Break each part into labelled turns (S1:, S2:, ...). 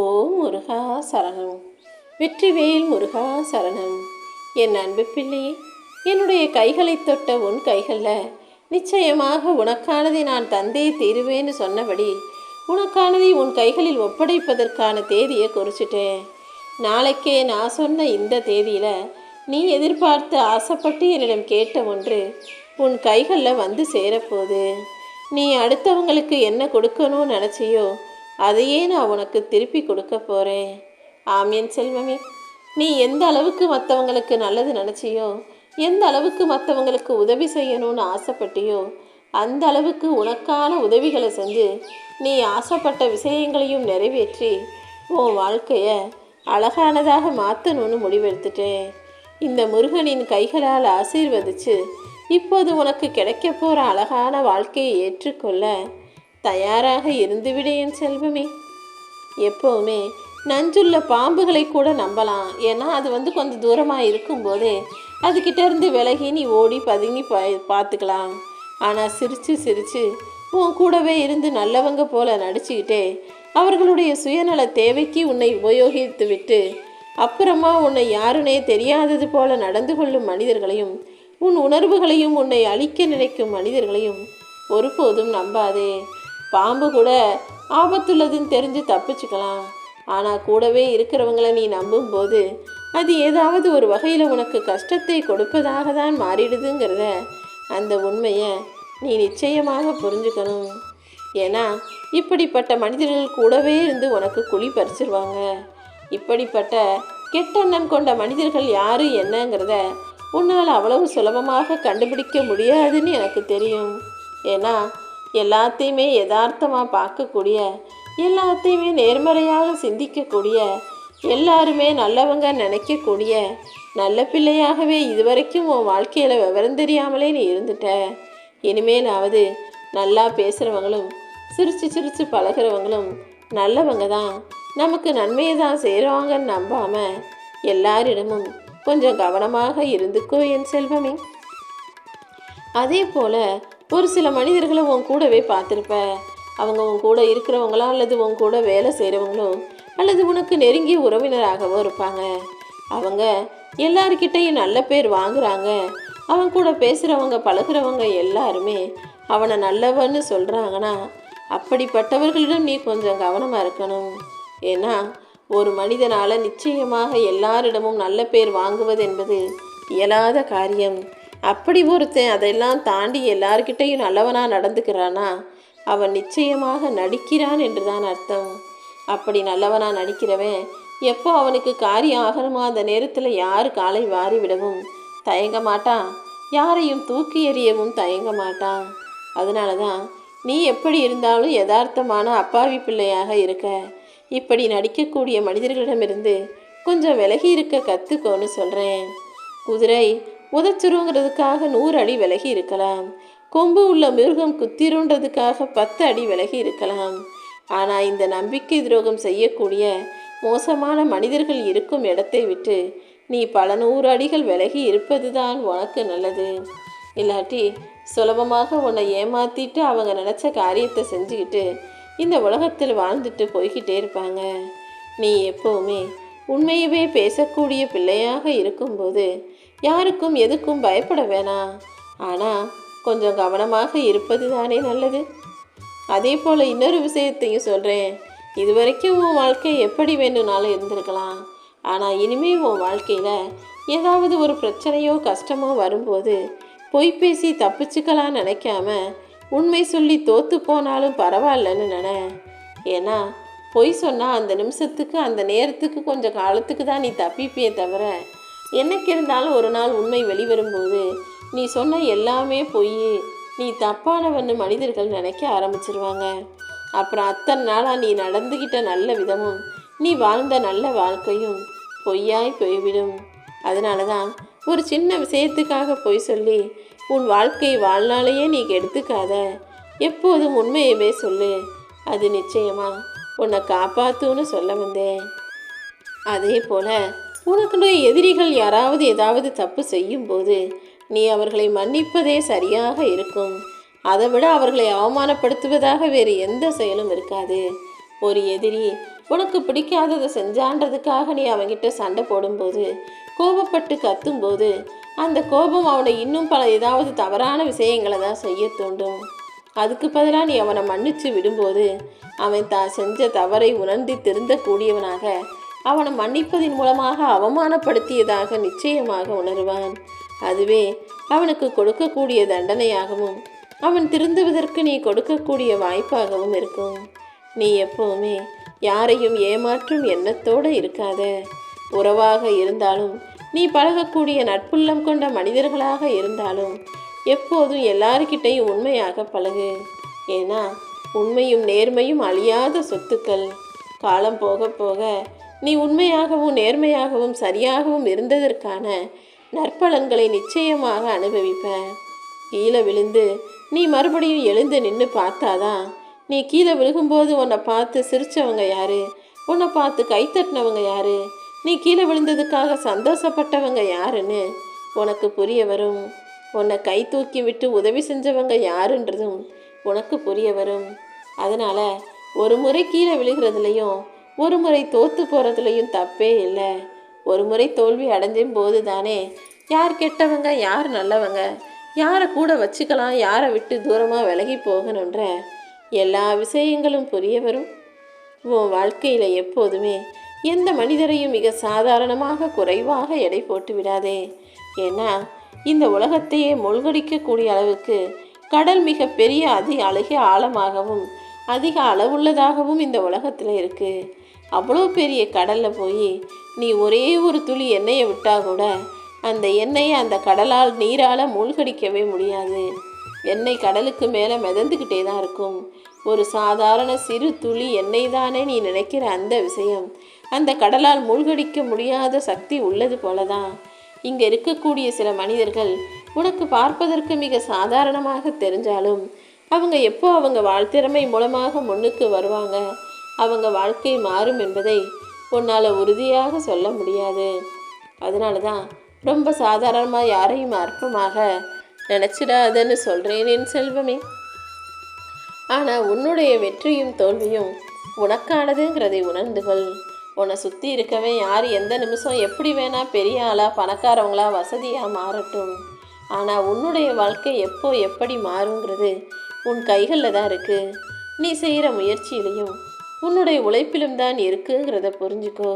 S1: ஓ முருகா சரணம். வெற்றிவேல் முருகா சரணம். என் அன்பு பிள்ளையே என்னுடைய கைகளை தொட்ட உன் கைகளில். நிச்சயமாக உனக்கானதை நான் தந்தே தீருவேன்னு சொன்னபடி உனக்கானதை உன் கைகளில் ஒப்படைப்பதற்கான தேதியை குறிச்சிட்டேன். நாளைக்கே நான் சொன்ன இந்த தேதியில் நீ எதிர்பார்த்து ஆசைப்பட்டு என்னிடம் கேட்ட ஒன்று உன் கைகளில் வந்து சேரப்போகுது. நீ அடுத்தவங்களுக்கு என்ன கொடுக்கணும்னு நினச்சியோ அதையே நான் உனக்கு திருப்பி கொடுக்க போகிறேன் ஆமியன் செல்வமே. நீ எந்த அளவுக்கு மற்றவங்களுக்கு நல்லது நினச்சியோ எந்த அளவுக்கு மற்றவங்களுக்கு உதவி செய்யணும்னு ஆசைப்பட்டியோ அந்த அளவுக்கு உனக்கான உதவிகளை செஞ்சு நீ ஆசைப்பட்ட விஷயங்களையும் நிறைவேற்றி உன் வாழ்க்கையை அழகானதாக மாற்றணும்னு முடிவெடுத்துட்டேன். இந்த முருகனின் கைகளால் ஆசீர்வதிச்சு இப்போது உனக்கு கிடைக்க போகிற அழகான வாழ்க்கையை ஏற்றுக்கொள்ள தயாராக இருந்துவிடு என் செல்வமே. எப்போவுமே நஞ்சுள்ள பாம்புகளை கூட நம்பலாம். ஏன்னா அது வந்து கொஞ்சம் தூரமாக இருக்கும்போது அதுகிட்ட இருந்து விலகி நீ ஓடி பதுங்கி பா பார்த்துக்கலாம். ஆனால் சிரித்து சிரித்து உன் கூடவே இருந்து நல்லவங்க போல நடிச்சுக்கிட்டே அவர்களுடைய சுயநல தேவைக்கு உன்னை உபயோகித்து விட்டு அப்புறமா உன்னை யாருனே தெரியாதது போல நடந்து கொள்ளும் மனிதர்களையும் உன் உணர்வுகளையும் உன்னை அழிக்க நினைக்கும் மனிதர்களையும் ஒருபோதும் நம்பாதே. பாம்பு கூட ஆபத்துள்ளதுன்னு தெரிஞ்சு தப்பிச்சுக்கலாம். ஆனால் கூடவே இருக்கிறவங்கள நீ நம்பும்போது அது ஏதாவது ஒரு வகையில் உனக்கு கஷ்டத்தை கொடுப்பதாக தான் மாறிடுதுங்கிறத அந்த உண்மையை நீ நிச்சயமாக புரிஞ்சுக்கணும். ஏன்னா இப்படிப்பட்ட மனிதர்கள் கூடவே இருந்து உனக்கு குழி பறிச்சிருவாங்க. இப்படிப்பட்ட கெட்டெண்ணம் கொண்ட மனிதர்கள் யாரு என்னங்கிறத உன்னால் அவ்வளவு சுலபமாக கண்டுபிடிக்க முடியாதுன்னு எனக்கு தெரியும். ஏன்னா எல்லாத்தையுமே யதார்த்தமாக பார்க்கக்கூடிய எல்லாத்தையுமே நேர்மறையாக சிந்திக்கக்கூடிய எல்லாருமே நல்லவங்க நினைக்கக்கூடிய நல்ல பிள்ளையாகவே இதுவரைக்கும் உன் வாழ்க்கையில் விவரம் தெரியாமலே நீ இருந்துட்ட. இனிமேலாவது நல்லா பேசுகிறவங்களும் சிரித்து சிரித்து பழகிறவங்களும் நல்லவங்க தான். நமக்கு நன்மையை தான் செய்கிறவங்கன்னு நம்பாமல் எல்லாரிடமும் கொஞ்சம் கவனமாக இருந்துக்கோ என் செல்வமே. அதே போல் ஒரு சில மனிதர்களை உன் கூடவே பார்த்துருப்ப. அவங்க உன் கூட இருக்கிறவங்களோ அல்லது உன் கூட வேலை செய்கிறவங்களோ அல்லது உனக்கு நெருங்கிய உறவினராகவோ இருப்பாங்க. அவங்க எல்லார்கிட்டையும் நல்ல பேர் வாங்குறாங்க. அவன் கூட பேசுகிறவங்க பழகுறவங்க எல்லாருமே அவனை நல்லவன்னு சொல்கிறாங்கன்னா அப்படிப்பட்டவர்களிடம் நீ கொஞ்சம் கவனமாக இருக்கணும். ஏன்னா ஒரு மனிதனால் நிச்சயமாக எல்லாரிடமும் நல்ல பேர் வாங்குவது என்பது இயலாத காரியம். அப்படி ஒருத்தன் அதெல்லாம் தாண்டி எல்லார்கிட்டையும் நல்லவனாக நடந்துக்கிறானா? அவன் நிச்சயமாக நடிக்கிறான் என்று தான் அர்த்தம். அப்படி நல்லவனாக நடிக்கிறவன் எப்போ அவனுக்கு காரியம் ஆகணுமோ அந்த நேரத்தில் யார் காலை வாரி விடவும் தயங்க மாட்டான். யாரையும் தூக்கி எறியவும் தயங்க மாட்டான். அதனால தான் நீ எப்படி இருந்தாலும் யதார்த்தமான அப்பாவி பிள்ளையாக இருக்க. இப்படி நடிக்கக்கூடிய மனிதர்களிடமிருந்து கொஞ்சம் விலகி இருக்க கற்றுக்கோன்னு சொல்கிறேன் குதிரை உதச்சிருங்கிறதுக்காக நூறு அடி விலகி இருக்கலாம். கொம்பு உள்ள மிருகம் குத்திருன்றதுக்காக பத்து அடி விலகி இருக்கலாம். ஆனால் இந்த நம்பிக்கை துரோகம் செய்யக்கூடிய மோசமான மனிதர்கள் இருக்கும் இடத்தை விட்டு நீ பல நூறு அடிகள் விலகி இருப்பது தான் உனக்கு நல்லது. இல்லாட்டி சுலபமாக உன்னை ஏமாத்திட்டு அவங்க நினச்ச காரியத்தை செஞ்சுக்கிட்டு இந்த உலகத்தில் வாழ்ந்துட்டு போய்கிட்டே இருப்பாங்க. நீ எப்போவுமே உண்மையவே பேசக்கூடிய பிள்ளையாக இருக்கும்போது யாருக்கும் எதுக்கும் பயப்பட வேணாம் ஆனால் கொஞ்சம் கவனமாக இருப்பது தானே நல்லது. அதே போல் இன்னொரு விஷயத்தையும் சொல்கிறேன் இது வரைக்கும் உன் வாழ்க்கை எப்படி வேணும்னாலும் இருந்திருக்கலாம். ஆனால் இனிமே உன் வாழ்க்கையில் ஏதாவது ஒரு பிரச்சனையோ கஷ்டமோ வரும்போது பொய் பேசி தப்பிச்சுக்கலாம் நினைக்காம உண்மை சொல்லி தோத்து போனாலும் பரவாயில்லன்னு நினை. ஏன்னா பொய் சொன்னால் அந்த நிமிஷத்துக்கு அந்த நேரத்துக்கு கொஞ்சம் காலத்துக்கு தான் நீ தப்பிப்பியே தவிர என்னைக்கு இருந்தாலும் ஒரு நாள் உண்மை வெளிவரும்போது நீ சொன்ன எல்லாமே பொய் நீ தப்பானவன்னு மனிதர்கள் நினைக்க ஆரம்பிச்சிருவாங்க. அப்புறம் அத்தனை நாளாக நீ நடந்துக்கிட்ட நல்ல விதமும் நீ வாழ்ந்த நல்ல வாழ்க்கையும் பொய்யாய் போய்விடும். அதனால தான் ஒரு சின்ன விஷயத்துக்காக பொய் சொல்லி உன் வாழ்க்கை வாழ்நாளையே நீ கெடுத்துக்காத. எப்போதும் உண்மையவே சொல்லு. அது நிச்சயமா உன்னை காப்பாத்துன்னு சொல்ல வந்தேன். அதே போல் உனக்குடைய எதிரிகள் யாராவது ஏதாவது தப்பு செய்யும்போது நீ அவர்களை மன்னிப்பதே சரியாக இருக்கும். அதை விட அவர்களை அவமானப்படுத்துவதாக வேறு எந்த செயலும் இருக்காது. ஒரு எதிரி உனக்கு பிடிக்காததை செஞ்சான்றதுக்காக நீ அவன்கிட்ட சண்டை போடும்போது கோபப்பட்டு கத்தும்போது அந்த கோபம் அவனை இன்னும் பல ஏதாவது தவறான விஷயங்களை தான் செய்ய தூண்டும். அதுக்கு பதிலாக நீ அவனை மன்னிச்சு விடும்போது அவன் தான் செஞ்ச தவறை உணர்ந்து திருந்தக்கூடியவனாக அவனை மன்னிப்பதின் மூலமாக அவமானப்படுத்தியதாக நிச்சயமாக உணருவான். அதுவே அவனுக்கு கொடுக்கக்கூடிய தண்டனையாகவும் அவன் திருந்துவதற்கு நீ கொடுக்கக்கூடிய வாய்ப்பாகவும் இருக்கும். நீ எப்போவுமே யாரையும் ஏமாற்றும் எண்ணத்தோடு இருக்காத. உறவாக இருந்தாலும் நீ பழகக்கூடிய நட்புள்ளம் கொண்ட மனிதர்களாக இருந்தாலும் எப்போதும் எல்லார்கிட்டையும் உண்மையாக பழகு. ஏன்னா உண்மையும் நேர்மையும் அழியாத சொத்துக்கள். காலம் போக போக நீ உண்மையாகவும் நேர்மையாகவும் சரியாகவும் இருந்ததற்கான நற்பலன்களை நிச்சயமாக அனுபவிப்ப. கீழே விழுந்து நீ மறுபடியும் எழுந்து நின்று பார்த்தாதான் நீ கீழே விழுகும்போது உன்னை பார்த்து சிரித்தவங்க யாரு? உன்னை பார்த்து கைத்தட்டினவங்க யாரு? நீ கீழே விழுந்ததுக்காக சந்தோஷப்பட்டவங்க யாருன்னு உனக்கு புரிய வரும். உன்னை கை தூக்கி விட்டு உதவி செஞ்சவங்க யாருன்றதும் உனக்கு புரிய வரும். அதனால் ஒரு முறை கீழே விழுகிறதுலையும் ஒரு முறை தோத்து போகிறதுலையும் தப்பே இல்லை. ஒரு முறை தோல்வி அடைஞ்சும் போது தானே யார் கெட்டவங்க யார் நல்லவங்க? யாரை கூட வச்சுக்கலாம் யாரை விட்டு தூரமாக விலகி போகணுன்ற எல்லா விஷயங்களும் புரிய வரும். உன் வாழ்க்கையில் எப்போதுமே எந்த மனிதரையும் மிக சாதாரணமாக குறைவாக எடை போட்டு விடாதே. ஏன்னா இந்த உலகத்தையே மூழ்கடிக்கக்கூடிய அளவுக்கு கடல் மிக பெரிய அதிக அழகிய ஆழமாகவும் அதிக அளவுள்ளதாகவும் இந்த உலகத்தில் இருக்குது அவ்வளோ பெரிய கடலில் போய் நீ ஒரே ஒரு துளி எண்ணெயை விட்டால் கூட அந்த எண்ணெயை அந்த கடலால் நீரால் மூழ்கடிக்கவே முடியாது. எண்ணெய் கடலுக்கு மேலே மிதந்துக்கிட்டே தான் இருக்கும். ஒரு சாதாரண சிறு துளி எண்ணெய் தானே நீ நினைக்கிற அந்த விஷயம். அந்த கடலால் மூழ்கடிக்க முடியாத சக்தி உள்ளது போல தான் இங்கே இருக்கக்கூடிய சில மனிதர்கள் உனக்கு பார்ப்பதற்கு மிக சாதாரணமாக தெரிஞ்சாலும் அவங்க எப்போ அவங்க வாழ்த்திறமை மூலமாக முன்னுக்கு வருவாங்க? அவங்க வாழ்க்கை மாறும் என்பதை உன்னால் உறுதியாக சொல்ல முடியாது. அதனால தான் ரொம்ப சாதாரணமாக யாரையும் அற்பமாக நினச்சிடாதன்னு சொல்கிறேன் என் செல்வமே. ஆனால் உன்னுடைய வெற்றியும் தோல்வியும் உனக்கானதுங்கிறதை உணர்ந்து கொள். உன்னை சுற்றி இருக்கவே யார் எந்த நிமிஷம் எப்படி வேணால் பெரிய ஆளாக பணக்காரவங்களா வசதியாக மாறட்டும். ஆனால் உன்னுடைய வாழ்க்கை எப்போ எப்படி மாறுங்கிறது உன் கைகளில் தான் இருக்குது நீ செய்கிற முயற்சியிலையும் உன்னுடைய உழைப்பிலும் தான் இருக்குங்கிறத புரிஞ்சுக்கோ.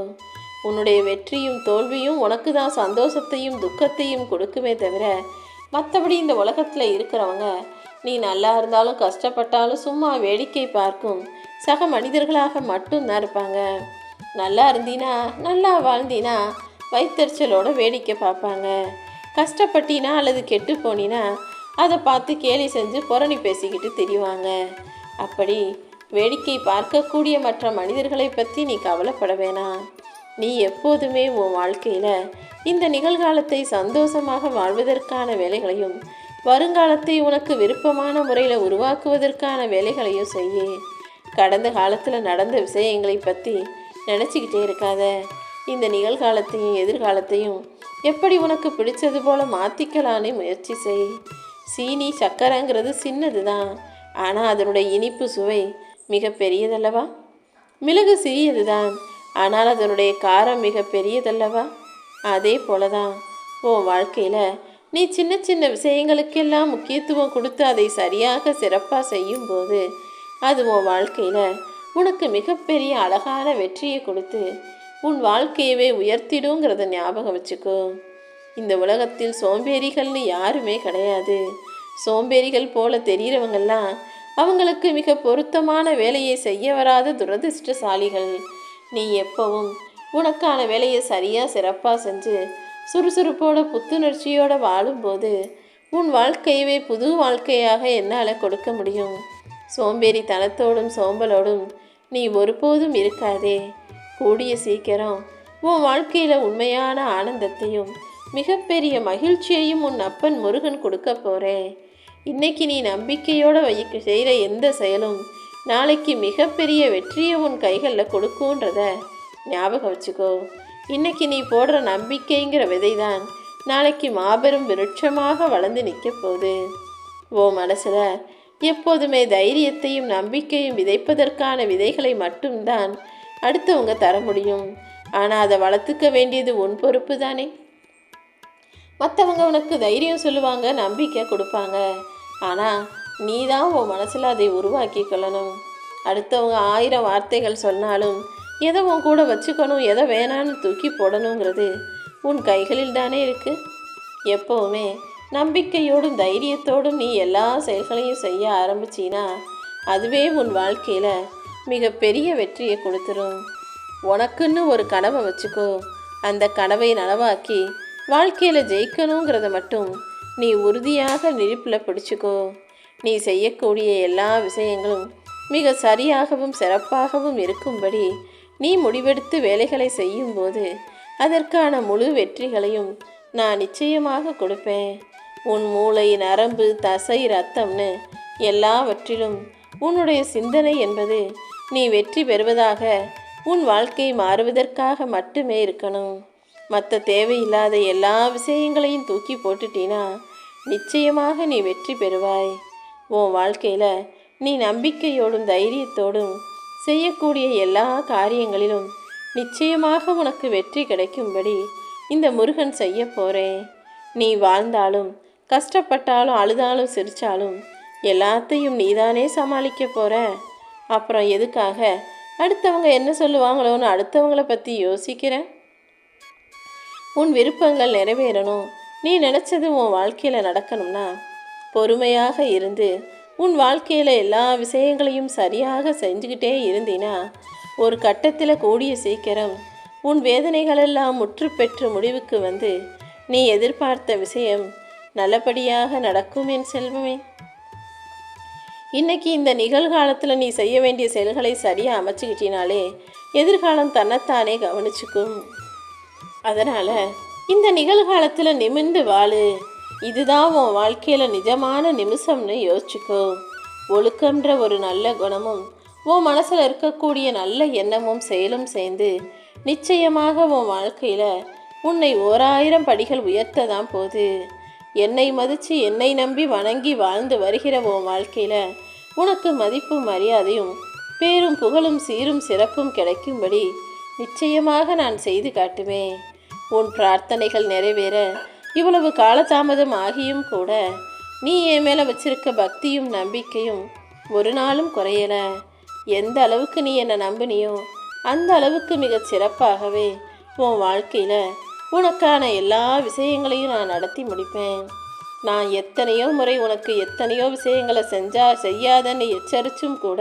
S1: உன்னுடைய வெற்றியும் தோல்வியும் உனக்கு தான் சந்தோஷத்தையும் துக்கத்தையும் கொடுக்குமே தவிர மற்றபடி இந்த உலகத்தில் இருக்கிறவங்க நீ நல்லா இருந்தாலும் கஷ்டப்பட்டாலும் சும்மா வேடிக்கை பார்க்கும் சக மனிதர்களாக மட்டும்தான் இருப்பாங்க. நல்லா இருந்தீனா நல்லா வாழ்ந்தீனா வயிற்றுச்சலோட வேடிக்கை பார்ப்பாங்க. கஷ்டப்பட்டினா அல்லது கெட்டு போனினா அதை பார்த்து கேலி செஞ்சு புரணி பேசிக்கிட்டு திரிவாங்க. அப்படி வேடிக்கை பார்க்கக்கூடிய மற்ற மனிதர்களை பற்றி நீ கவலைப்பட வேணாம். நீ எப்போதுமே உன் வாழ்க்கையில் இந்த நிகழ்காலத்தை சந்தோஷமாக வாழ்வதற்கான வேலைகளையும் வருங்காலத்தை உனக்கு விருப்பமான முறையில் உருவாக்குவதற்கான வேலைகளையும் செய்ய. கடந்த காலத்தில் நடந்த விஷயங்களை பற்றி நினச்சிக்கிட்டே இருக்காத. இந்த நிகழ்காலத்தையும் எதிர்காலத்தையும் எப்படி உனக்கு பிடிச்சது போல மாற்றிக்கலான்னு முயற்சி செய். சீனி சக்கரைங்கிறது சின்னது தான் ஆனால் அதனுடைய இனிப்பு சுவை மிக பெரியதல்லவா மிளகு சிறியது தான் ஆனால் அதனுடைய காரம் மிக பெரியதல்லவா அதே போலதான் உன் வாழ்க்கையில் நீ சின்ன சின்ன விஷயங்களுக்கெல்லாம் முக்கியத்துவம் கொடுத்து அதை சரியாக சிறப்பாக செய்யும்போது அது உன் வாழ்க்கையில் உனக்கு மிகப்பெரிய அழகான வெற்றியை கொடுத்து உன் வாழ்க்கையவே உயர்த்திடுங்கிறத ஞாபகம் வச்சுக்கோ. இந்த உலகத்தில் சோம்பேறிகள்னு யாருமே கிடையாது. சோம்பேறிகள் போல தெரிகிறவங்கெல்லாம் அவங்களுக்கு மிக பொருத்தமான வேலையை செய்ய வராத துரதிர்ஷ்டசாலிகள். நீ எப்பவும் உனக்கான வேலையை சரியாக சிறப்பாக செஞ்சு சுறுசுறுப்போட புத்துணர்ச்சியோட வாழும்போது உன் வாழ்க்கையவே புது வாழ்க்கையாக என்னால் கொடுக்க முடியும். சோம்பேறித்தனத்தோடும் சோம்பலோடும் நீ ஒருபோதும் இருக்காதே. கூடிய சீக்கிரம் உன் வாழ்க்கையில் உண்மையான ஆனந்தத்தையும் மிகப்பெரிய மகிழ்ச்சியையும் உன் அப்பன் முருகன் கொடுக்க போகிறேன் இன்னைக்கு நீ நம்பிக்கையோட வைக்க செய்கிற எந்த செயலும் நாளைக்கு மிகப்பெரிய வெற்றியை உன் கைகளில் கொடுக்குன்றத ஞாபகம் வச்சுக்கோ. இன்னைக்கு நீ போடுற நம்பிக்கைங்கிற விதை தான் நாளைக்கு மாபெரும் விருட்சமாக வளர்ந்து நிற்க போகுது. ஓ மனசில் எப்போதுமே தைரியத்தையும் நம்பிக்கையும் விதைப்பதற்கான விதைகளை மட்டும்தான் அடுத்தவங்க தர முடியும். ஆனால் அதை வளர்த்துக்க வேண்டியது உன் பொறுப்பு தானே மற்றவங்க உனக்கு தைரியம் சொல்லுவாங்க நம்பிக்கை கொடுப்பாங்க. ஆனால் நீ தான் உன் மனசில் அதை உருவாக்கி கொள்ளணும் அடுத்தவங்க ஆயிரம் வார்த்தைகள் சொன்னாலும் எதை உன் கூட வச்சுக்கணும் எதை வேணான்னு தூக்கி போடணுங்கிறது உன் கைகளில் தானே இருக்குது எப்போவுமே நம்பிக்கையோடும் தைரியத்தோடும் நீ எல்லா செயல்களையும் செய்ய ஆரம்பிச்சினா அதுவே உன் வாழ்க்கையில் மிகப்பெரிய வெற்றியை கொடுத்துரும். உனக்குன்னு ஒரு கனவை வச்சுக்கோ. அந்த கனவை நனவாக்கி வாழ்க்கையில் ஜெயிக்கணுங்கிறத மட்டும் நீ உறுதியாக நெருப்பில் பிடிச்சிக்கோ. நீ செய்யக்கூடிய எல்லா விஷயங்களும் மிக சரியாகவும் சிறப்பாகவும் இருக்கும்படி நீ முடிவெடுத்து வேலைகளை செய்யும்போது அதற்கான முழு வெற்றிகளையும் நான் நிச்சயமாக கொடுப்பேன். உன் மூளை நரம்பு தசை ரத்தம்னு எல்லாவற்றிலும் உன்னுடைய சிந்தனை என்பது நீ வெற்றி பெறுவதாக உன் வாழ்க்கை மாறுவதற்காக மட்டுமே இருக்கணும். மற்ற தேவையில்லாத எல்லா விஷயங்களையும் தூக்கி போட்டுட்டீனா நிச்சயமாக நீ வெற்றி பெறுவாய். உன் வாழ்க்கையில் நீ நம்பிக்கையோடும் தைரியத்தோடும் செய்யக்கூடிய எல்லா காரியங்களிலும் நிச்சயமாக உனக்கு வெற்றி கிடைக்கும்படி இந்த முருகன் செய்ய போகிறேன் நீ வாழ்ந்தாலும் கஷ்டப்பட்டாலும் அழுதாலும் சிரித்தாலும் எல்லாத்தையும் நீதானே சமாளிக்க போகிற அப்புறம் எதுக்காக அடுத்தவங்க என்ன சொல்லுவாங்களோன்னு அடுத்தவங்கள பற்றி யோசிக்கிறேன் உன் விருப்பங்கள் நிறைவேறணும். நீ நினச்சது உன் வாழ்க்கையில் நடக்கணும்னா பொறுமையாக இருந்து உன் வாழ்க்கையில் எல்லா விஷயங்களையும் சரியாக செஞ்சுக்கிட்டே இருந்தினா ஒரு கட்டத்தில் கூடிய சீக்கிரம் உன் வேதனைகளெல்லாம் முற்று பெற்று முடிவுக்கு வந்து நீ எதிர்பார்த்த விஷயம் நல்லபடியாக நடக்கும் என் செல்வமே. இன்னைக்கு இந்த நிகழ்காலத்தில் நீ செய்ய வேண்டிய செயல்களை சரியாக அமைச்சுக்கிட்டினாலே எதிர்காலம் தன்னைத்தானே கவனிச்சுக்கும். அதனால் இந்த நிகழ்காலத்தில் நிமிர்ந்து வாழு. இதுதான் உன் வாழ்க்கையில் நிஜமான நிமிஷம்னு யோசிச்சுக்கோ. ஒழுக்கம்ன்ற ஒரு நல்ல குணமும் உன் மனசில் இருக்கக்கூடிய நல்ல எண்ணமும் செயலும் சேர்ந்து நிச்சயமாக உன் வாழ்க்கையில் உன்னை ஓராயிரம் படிகள் உயர்த்த தான் போது என்னை மதித்து என்னை நம்பி வணங்கி வாழ்ந்து வருகிற உன் வாழ்க்கையில் உனக்கு மதிப்பும் மரியாதையும் பேரும் புகழும் சீரும் சிறப்பும் கிடைக்கும்படி நிச்சயமாக நான் செய்து காட்டுவேன். உன் பிரார்த்தனைகள் நிறைவேற இவ்வளவு காலதாமதம் ஆகியும் கூட நீ என் மேலே வச்சிருக்க பக்தியும் நம்பிக்கையும் ஒரு நாளும் குறையல. எந்த அளவுக்கு நீ என்னை நம்பினியோ அந்த அளவுக்கு மிகச் சிறப்பாகவே உன் வாழ்க்கையில் உனக்கான எல்லா விஷயங்களையும் நான் நடத்தி முடிப்பேன். நான் எத்தனையோ முறை உனக்கு எத்தனையோ விஷயங்களை செஞ்சா செய்யாதன்னு எச்சரிச்சும் கூட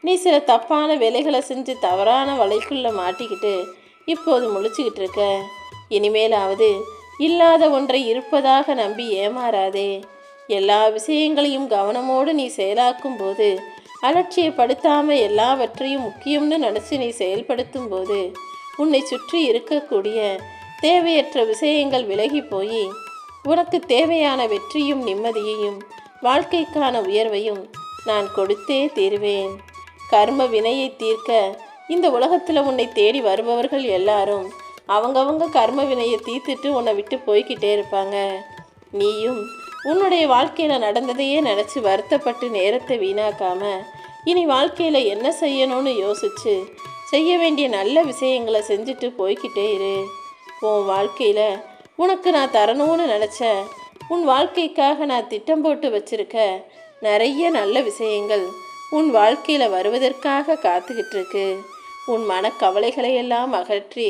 S1: நீ சில தப்பான வேலைகளை செஞ்சு தவறான வலைக்குள்ளே மாட்டிக்கிட்டு இப்போது முழிச்சுக்கிட்டு இருக்க. இனிமேலாவது இல்லாத ஒன்றை இருப்பதாக நம்பி ஏமாறாதே. எல்லா விஷயங்களையும் கவனமோடு நீ செயலாக்கும் போது அலட்சியப்படுத்தாமல் எல்லாவற்றையும் முக்கியம்னு நினச்சி நீ செயல்படுத்தும் போது உன்னை சுற்றி இருக்கக்கூடிய தேவையற்ற விஷயங்கள் விலகி போய் உனக்கு தேவையான வெற்றியும் நிம்மதியையும் வாழ்க்கைக்கான உயர்வையும் நான் கொடுத்தே தீருவேன். கர்ம வினையை தீர்க்க இந்த உலகத்தில் உன்னை தேடி வருபவர்கள் எல்லாரும் அவங்கவங்க கர்ம வினையை தீர்த்துட்டு உன்னை விட்டு போய்கிட்டே இருப்பாங்க. நீயும் உன்னுடைய வாழ்க்கையில் நடந்ததையே நினச்சி வருத்தப்பட்டு நேரத்தை வீணாக்காம இனி வாழ்க்கையில் என்ன செய்யணும்னு யோசிச்சு செய்ய வேண்டிய நல்ல விஷயங்களை செஞ்சுட்டு போய்கிட்டே இரு. உன் வாழ்க்கையில் உனக்கு நான் தரணும்னு நினச்ச உன் வாழ்க்கைக்காக நான் திட்டம் போட்டு வச்சிருக்க நிறைய நல்ல விஷயங்கள் உன் வாழ்க்கையில் வருவதற்காக காத்துக்கிட்டு இருக்கு. உன் மனக்கவலைகளை எல்லாம் அகற்றி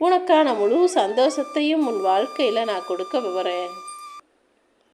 S1: உனக்கான முழு சந்தோஷத்தையும் உன் வாழ்க்கையில் நான் கொடுக்க விவரேன்.